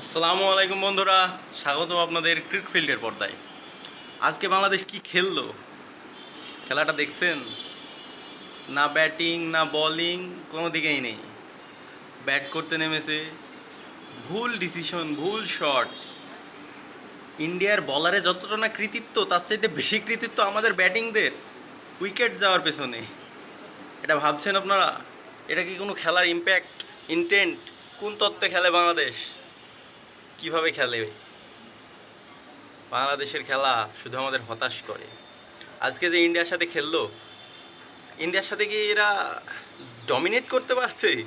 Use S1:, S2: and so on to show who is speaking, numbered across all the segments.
S1: আসসালামু আলাইকুম বন্ধুরা স্বাগত আপনাদের ক্রিক ফিল্ডের পর্দায়। আজকে বাংলাদেশ কি খেললো? খেলাটা দেখছেন? না ব্যাটিং, না বলিং, কোনো দিকেই নেই। ব্যাট করতে নেমেছে, ভুল ডিসিশন, ভুল শট। ইন্ডিয়ার বলারে যতটা না কৃতিত্ব, তার চাইতে বেশি কৃতিত্ব আমাদের ব্যাটিংদের। উইকেট যাওয়ার পেছনে। এটা ভাবছেন আপনারা? এটা কি কোনো খেলার ইম্প্যাক্ট ইন্টেন্ট কোন তত্ত্বে খেলে বাংলাদেশ? কীভাবে খেলে? বাংলাদেশের খেলা শুধু আমাদের হতাশ করে। আজকে যে ইন্ডিয়ার সাথে খেললো, ইন্ডিয়ার সাথে কি এরা ডমিনেট করতে পারছে?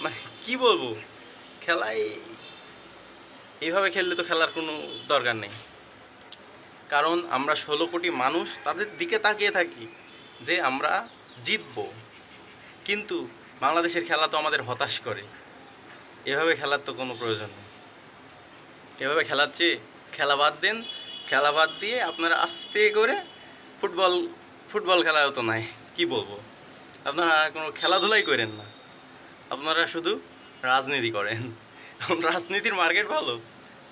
S1: মানে কি বলব? খেলায় এইভাবে খেললে তো খেলার কোনো দরকার নেই। কারণ আমরা ষোলো কোটি মানুষ তাদের দিকে তাকিয়ে থাকি যে আমরা জিতব। কিন্তু বাংলাদেশের খেলা তো আমাদের হতাশ করে। এভাবে খেলার তো কোনো প্রয়োজন নেই। এভাবে খেলার চেয়ে খেলা বাদ দেন। খেলা বাদ দিয়ে আপনারা আস্তে করে ফুটবল ফুটবল খেলা তো নাই। কি বলব? আপনারা কোনো খেলাধুলাই করেন না। আপনারা শুধু রাজনীতি করেন। এখন রাজনীতির মার্কেট ভালো।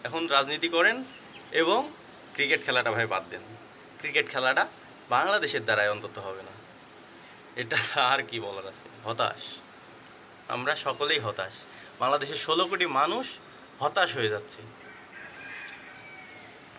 S1: এখন রাজনীতি করেন এবং ক্রিকেট খেলাটা ভাই বাদ দেন। ক্রিকেট খেলাটা বাংলাদেশের দ্বারাই অন্তত হবে না। এটা আর কি বলার আছে? হতাশ। আমরা সকলেই হতাশ। বাংলাদেশের ষোলো কোটি মানুষ হতাশ হয়ে যাচ্ছে।